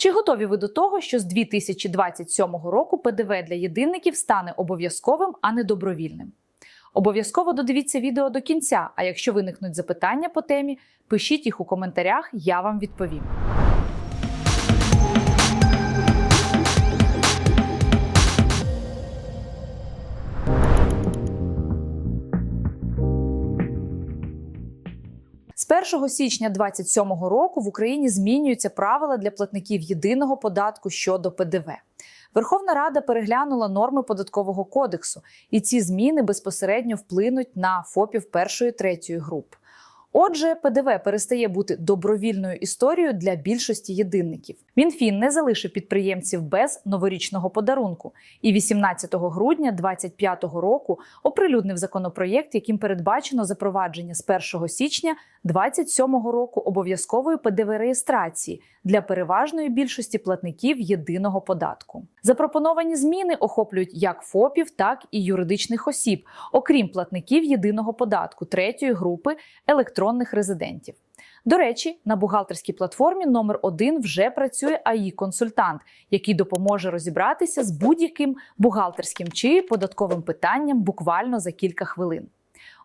Чи готові ви до того, що з 2027 року ПДВ для єдинників стане обов'язковим, а не добровільним? Обов'язково додивіться відео до кінця. А якщо виникнуть запитання по темі, пишіть їх у коментарях, я вам відповім. З 1 січня 2027 року в Україні змінюються правила для платників єдиного податку щодо ПДВ. Верховна Рада переглянула норми податкового кодексу, і ці зміни безпосередньо вплинуть на ФОПів першої третьої груп. Отже, ПДВ перестає бути добровільною історією для більшості єдинників. Мінфін не залишив підприємців без новорічного подарунку, і 18 грудня 2025 року оприлюднив законопроєкт, яким передбачено запровадження з 1 січня 2027 року обов'язкової ПДВ реєстрації для переважної більшості платників єдиного податку. Запропоновані зміни охоплюють як ФОПів, так і юридичних осіб, окрім платників єдиного податку третьої групи електронних резидентів. До речі, на бухгалтерській платформі номер 1 вже працює АІ-консультант, який допоможе розібратися з будь-яким бухгалтерським чи податковим питанням буквально за кілька хвилин.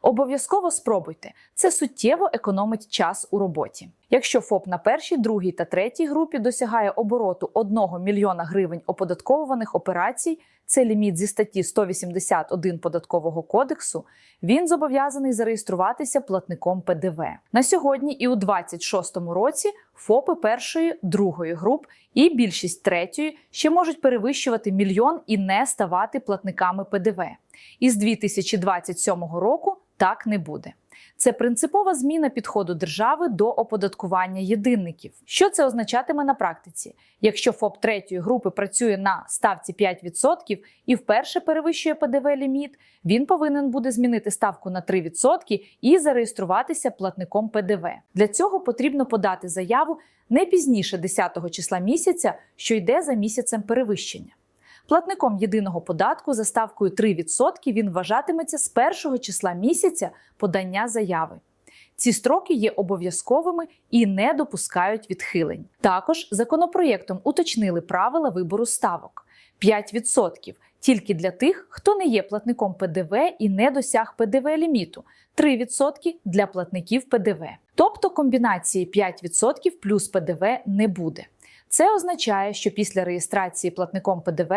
Обов'язково спробуйте, це суттєво економить час у роботі. Якщо ФОП на першій, другій та третій групі досягає обороту 1 мільйона гривень оподатковуваних операцій, це ліміт зі статті 181 податкового кодексу, він зобов'язаний зареєструватися платником ПДВ. На сьогодні і у 2026 році ФОПи першої, другої груп і більшість третьої ще можуть перевищувати мільйон і не ставати платниками ПДВ. І з 2027 року так не буде. Це принципова зміна підходу держави до оподаткування єдинників. Що це означатиме на практиці? Якщо ФОП третьої групи працює на ставці 5% і вперше перевищує ПДВ ліміт, він повинен буде змінити ставку на 3% і зареєструватися платником ПДВ. Для цього потрібно подати заяву не пізніше 10 числа місяця, що йде за місяцем перевищення. Платником єдиного податку за ставкою 3% він вважатиметься з першого числа місяця подання заяви. Ці строки є обов'язковими і не допускають відхилень. Також законопроєктом уточнили правила вибору ставок 5% тільки для тих, хто не є платником ПДВ і не досяг ПДВ ліміту, 3% для платників ПДВ. Тобто комбінації 5% плюс ПДВ не буде. Це означає, що після реєстрації платником ПДВ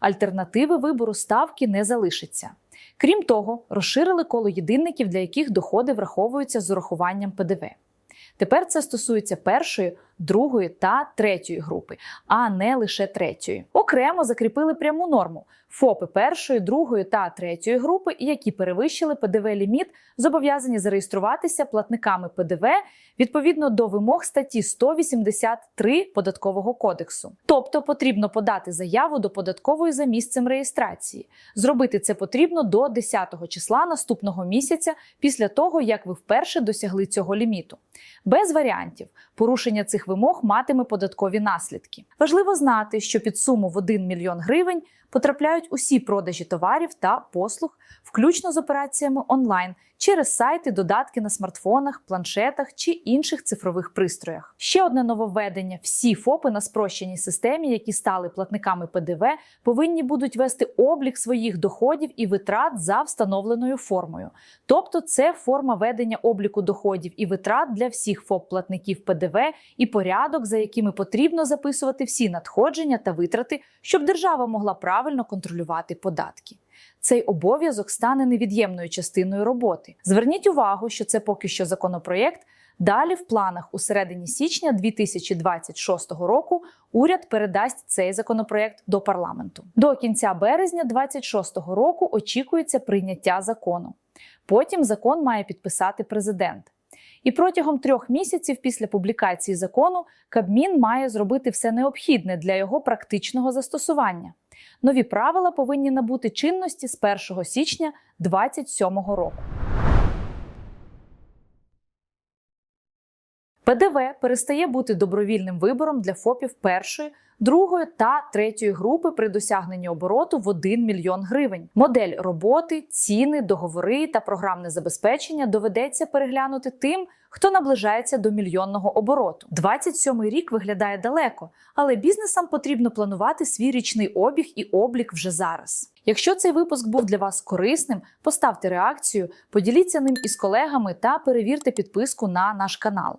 альтернативи вибору ставки не залишиться. Крім того, розширили коло єдинників, для яких доходи враховуються з урахуванням ПДВ. Тепер це стосується першої, другої та третьої групи, а не лише третьої. Окремо закріпили пряму норму. ФОПи першої, другої та третьої групи, які перевищили ПДВ ліміт, зобов'язані зареєструватися платниками ПДВ відповідно до вимог статті 183 податкового кодексу. Тобто потрібно подати заяву до податкової за місцем реєстрації. Зробити це потрібно до 10 числа наступного місяця після того, як ви вперше досягли цього ліміту. Без варіантів порушення цих вимог матиме податкові наслідки. Важливо знати, що під суму в 1 мільйон гривень потрапляють усі продажі товарів та послуг, включно з операціями онлайн через сайти, додатки на смартфонах, планшетах чи інших цифрових пристроях. Ще одне нововведення: всі ФОПи на спрощеній системі, які стали платниками ПДВ, повинні будуть вести облік своїх доходів і витрат за встановленою формою. Тобто, це форма ведення обліку доходів і витрат для всіх ФОП-платників ПДВ і порядок, за якими потрібно записувати всі надходження та витрати, щоб держава могла правильно контролювати податки. Цей обов'язок стане невід'ємною частиною роботи. Зверніть увагу, що це поки що законопроєкт. Далі, в планах у середині січня 2026 року, уряд передасть цей законопроєкт до парламенту. До кінця березня 2026 року очікується прийняття закону. Потім закон має підписати президент. І протягом трьох місяців після публікації закону Кабмін має зробити все необхідне для його практичного застосування. Нові правила повинні набути чинності з 1 січня 2027 року. ПДВ перестає бути добровільним вибором для ФОПів першої, другої та третьої групи при досягненні обороту в 1 мільйон гривень. Модель роботи, ціни, договори та програмне забезпечення доведеться переглянути тим, хто наближається до мільйонного обороту. 27-й рік виглядає далеко, але бізнесам потрібно планувати свій річний обіг і облік вже зараз. Якщо цей випуск був для вас корисним, поставте реакцію, поділіться ним із колегами та перевірте підписку на наш канал.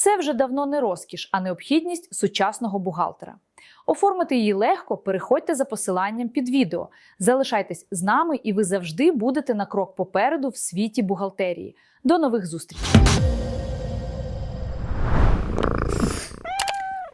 це вже давно не розкіш, а необхідність сучасного бухгалтера. Оформити її легко, переходьте за посиланням під відео. Залишайтесь з нами, і ви завжди будете на крок попереду в світі бухгалтерії. До нових зустрічей!